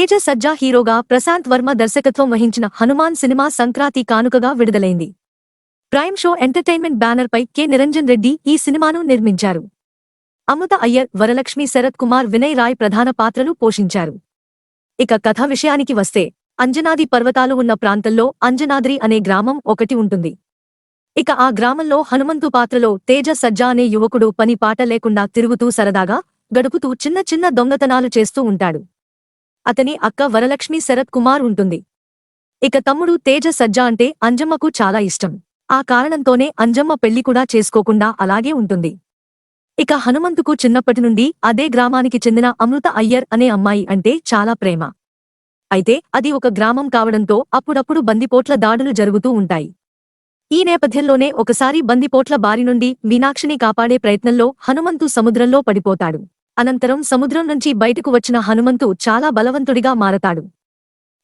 తేజ సజ్జా హీరోగా ప్రశాంత్ వర్మ దర్శకత్వం వహించిన హనుమాన్ సినిమా సంక్రాంతి కానుకగా విడుదలైంది. ప్రైమ్ షో ఎంటర్టైన్మెంట్ బ్యానర్ పై కె. నిరంజన్ రెడ్డి ఈ సినిమాను నిర్మించారు. అమృత అయ్యర్ వరలక్ష్మి శరత్ కుమార్ వినయ్ రాయ్ ప్రధాన పాత్రలు పోషించారు. ఇక కథ విషయానికి వస్తే అంజనాది పర్వతాలు ఉన్న ప్రాంతంలో అంజనాద్రి అనే గ్రామం ఒకటి ఉంటుంది. ఇక ఆ గ్రామంలో హనుమంతు పాత్రలో తేజ సజ్జా అనే యువకుడు పని పాట లేకుండా తిరుగుతూ సరదాగా గడుపుతూ చిన్న చిన్న దొంగతనాలు చేస్తూ ఉంటాడు. అతని అక్క వరలక్ష్మి శరత్ కుమార్ ఉంటుంది. ఇక తమ్ముడు తేజ సజ్జా అంటే అంజమ్మకు చాలా ఇష్టం. ఆ కారణంతోనే అంజమ్మ పెళ్ళి కూడా చేసుకోకుండా అలాగే ఉంటుంది. ఇక హనుమంతుకు చిన్నప్పటి నుండి అదే గ్రామానికి చెందిన అమృత అయ్యర్ అనే అమ్మాయి అంటే చాలా ప్రేమ. అయితే అది ఒక గ్రామం కావడంతో అప్పుడప్పుడు బందిపోట్ల దాడులు జరుగుతూ ఉంటాయి. ఈ నేపథ్యంలోనే ఒకసారి బందిపోట్ల బారి నుండి మీనాక్షిని కాపాడే ప్రయత్నంలో హనుమంతు సముద్రంలో పడిపోతాడు. అనంతరం సముద్రం నుంచి బయటకు వచ్చిన హనుమంతు చాలా బలవంతుడిగా మారతాడు.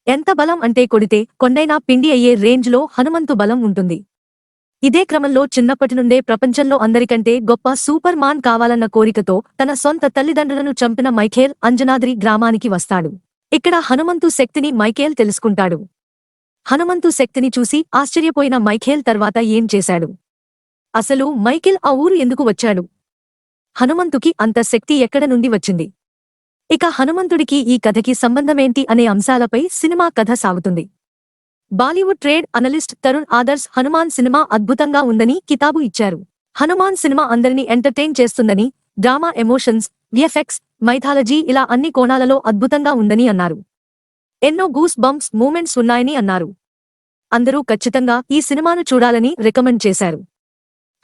ఎంత బలం అంటే కొడితే కొండైనా పిండి అయ్యే రేంజ్లో హనుమంతు బలం ఉంటుంది. ఇదే క్రమంలో చిన్నప్పటి నుండే ప్రపంచంలో అందరికంటే గొప్ప సూపర్ మాన్ కావాలన్న కోరికతో తన సొంత తల్లిదండ్రులను చంపిన మైఖేల్ అంజనాద్రి గ్రామానికి వస్తాడు. ఇక్కడ హనుమంతు శక్తిని మైఖేల్ తెలుసుకుంటాడు. హనుమంతు శక్తిని చూసి ఆశ్చర్యపోయిన మైఖేల్ తర్వాత ఏం చేశాడు? అసలు మైఖేల్ ఆ ఊరు ఎందుకు వచ్చాడు? హనుమంతుకి అంత శక్తి ఎక్కడ నుండి వచ్చింది? ఇక హనుమంతుడికి ఈ కథకి సంబంధమేంటి అనే అంశాలపై సినిమా కథ సాగుతుంది. Bollywood trade analyst Taran Adarsh Hanuman cinema అద్భుతంగా ఉందని కితాబు ఇచ్చారు. హనుమాన్ సినిమా అందరినీ ఎంటర్టైన్ చేస్తుందని డ్రామా ఎమోషన్స్ విఎఫ్ఎక్స్ మైథాలజీ ఇలా అన్ని కోణాలలో అద్భుతంగా ఉందని అన్నారు. ఎన్నో గూస్ బంప్స్ మూమెంట్స్ ఉన్నాయని అన్నారు. అందరూ ఖచ్చితంగా ఈ సినిమాను చూడాలని రికమెండ్ చేశారు.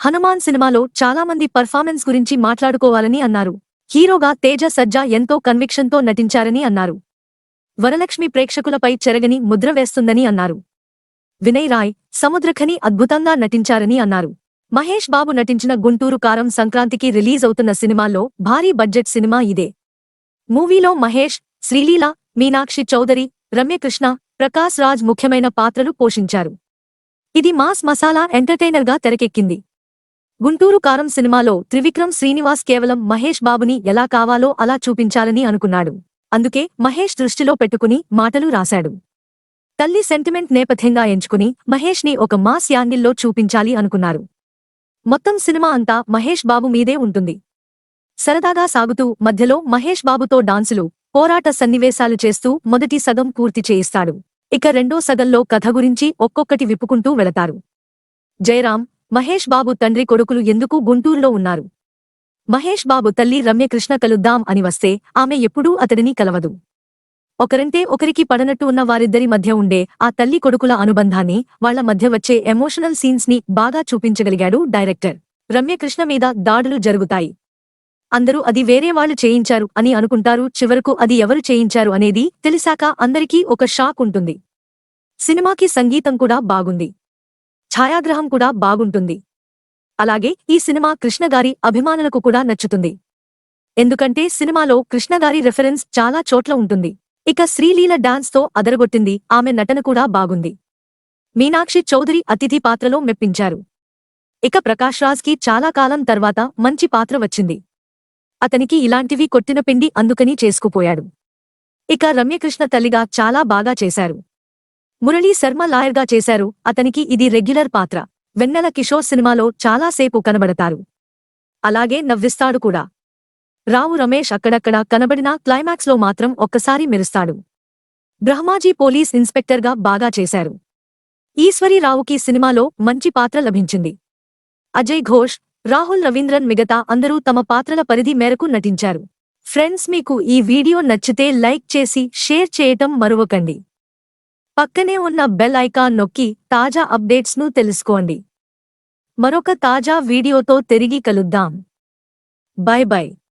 హనుమాన్ సినిమాలో చాలామంది పర్ఫార్మెన్స్ గురించి మాట్లాడుకోవాలని అన్నారు. హీరోగా తేజ సజ్జా ఎంతో కన్విక్షన్తో నటించారని అన్నారు. వరలక్ష్మి ప్రేక్షకులపై చెరగని ముద్ర వేస్తుందని అన్నారు. వినయ్ రాయ్ సముద్రఖని అద్భుతంగా నటించారని అన్నారు. మహేష్ బాబు నటించిన గుంటూరు కారం సంక్రాంతికి రిలీజ్ అవుతున్న సినిమాల్లో భారీ బడ్జెట్ సినిమా ఇదే. మూవీలో మహేష్ శ్రీలీల మీనాక్షి చౌదరి రమ్యకృష్ణ ప్రకాశ్ రాజ్ ముఖ్యమైన పాత్రలు పోషించారు. ఇది మాస్ మసాలా ఎంటర్టైనర్గా తెరకెక్కింది. గుంటూరు కారం సినిమాలో త్రివిక్రమ్ శ్రీనివాస్ కేవలం మహేష్ బాబుని ఎలా కావాలో అలా చూపించాలని అనుకున్నాడు. అందుకే మహేష్ దృష్టిలో పెట్టుకుని మాటలు రాశాడు. తల్లి సెంటిమెంట్ నేపథ్యంగా ఎంచుకుని మహేష్ని ఒక మాస్ యాంగిల్లో చూపించాలి అనుకున్నారు. మొత్తం సినిమా అంతా మహేష్ బాబు మీదే ఉంటుంది. సరదాగా సాగుతూ మధ్యలో మహేష్ బాబుతో డాన్సులు పోరాట సన్నివేశాలు చేస్తూ మొదటి సగం పూర్తి చేయిస్తాడు. ఇక రెండో సగంలో కథ గురించి ఒక్కొక్కటి విప్పుకుంటూ వెళతారు. జయరాం మహేష్ బాబు తండ్రి కొడుకులు ఎందుకు గుంటూరులో ఉన్నారు? మహేష్ బాబు తల్లి రమ్యకృష్ణ కలుద్దాం అని వస్తే ఆమె ఎప్పుడూ అతడిని కలవదు. ఒకరంటే ఒకరికి పడనట్టు ఉన్న వారిద్దరి మధ్య ఉండే ఆ తల్లి కొడుకుల అనుబంధాన్ని వాళ్ళ మధ్య వచ్చే ఎమోషనల్ సీన్స్ని బాగా చూపించగలిగాడు డైరెక్టర్. రమ్యకృష్ణ మీద దాడులు జరుగుతాయి. అందరూ అది వేరే వాళ్ళు చేయించారు అని అనుకుంటారు చివరకు అది ఎవరు చేయించారు అనేది తెలిసాక అందరికీ ఒక షాక్ ఉంటుంది. సినిమాకి సంగీతం కూడా బాగుంది. ఛాయాగ్రహం కూడా బాగుంటుంది. అలాగే ఈ సినిమా కృష్ణగారి అభిమానులకు కూడా నచ్చుతుంది. ఎందుకంటే సినిమాలో కృష్ణగారి రెఫరెన్స్ చాలా చోట్ల ఉంటుంది. ఇక శ్రీలీల డాన్స్తో అదరగొట్టింది ఆమె నటన కూడా బాగుంది. మీనాక్షి చౌదరి అతిథి పాత్రలో మెప్పించారు. ఇక ప్రకాష్ రాజ్కి చాలా కాలం తర్వాత మంచి పాత్ర వచ్చింది. అతనికి ఇలాంటివి కొట్టిన పిండి అందుకని చేసుకుపోయాడు. ఇక రమ్యకృష్ణ తల్లిగా చాలా బాగా చేశారు. మురళీ శర్మ లాయర్గా చేశారు. అతనికి ఇది రెగ్యులర్ పాత్ర. వెన్నెల కిషోర్ సినిమాలో చాలాసేపు కనబడతారు. అలాగే నవ్విస్తాడు కూడా. రావు రమేష్ అక్కడక్కడ కనబడినా క్లైమాక్స్లో మాత్రం ఒక్కసారి మెరుస్తాడు. బ్రహ్మాజీ పోలీస్ ఇన్స్పెక్టర్గా బాగా చేశారు. ఈశ్వరీరావుకి సినిమాలో మంచి పాత్ర లభించింది. అజయ్ ఘోష్ రాహుల్ రవీంద్రన్ మిగతా అందరూ తమ పాత్రల పరిధి మేరకు నటించారు. ఫ్రెండ్స్ మీకు ఈ వీడియో నచ్చితే లైక్ చేసి షేర్ చేయటం మరువకండి. పక్కనే ఉన్న బెల్ ఐకాన్ నొక్కి తాజా అప్డేట్స్ను తెలుసుకోండి. మరొక తాజా వీడియోతో తిరిగి కలుద్దాం. Bye bye.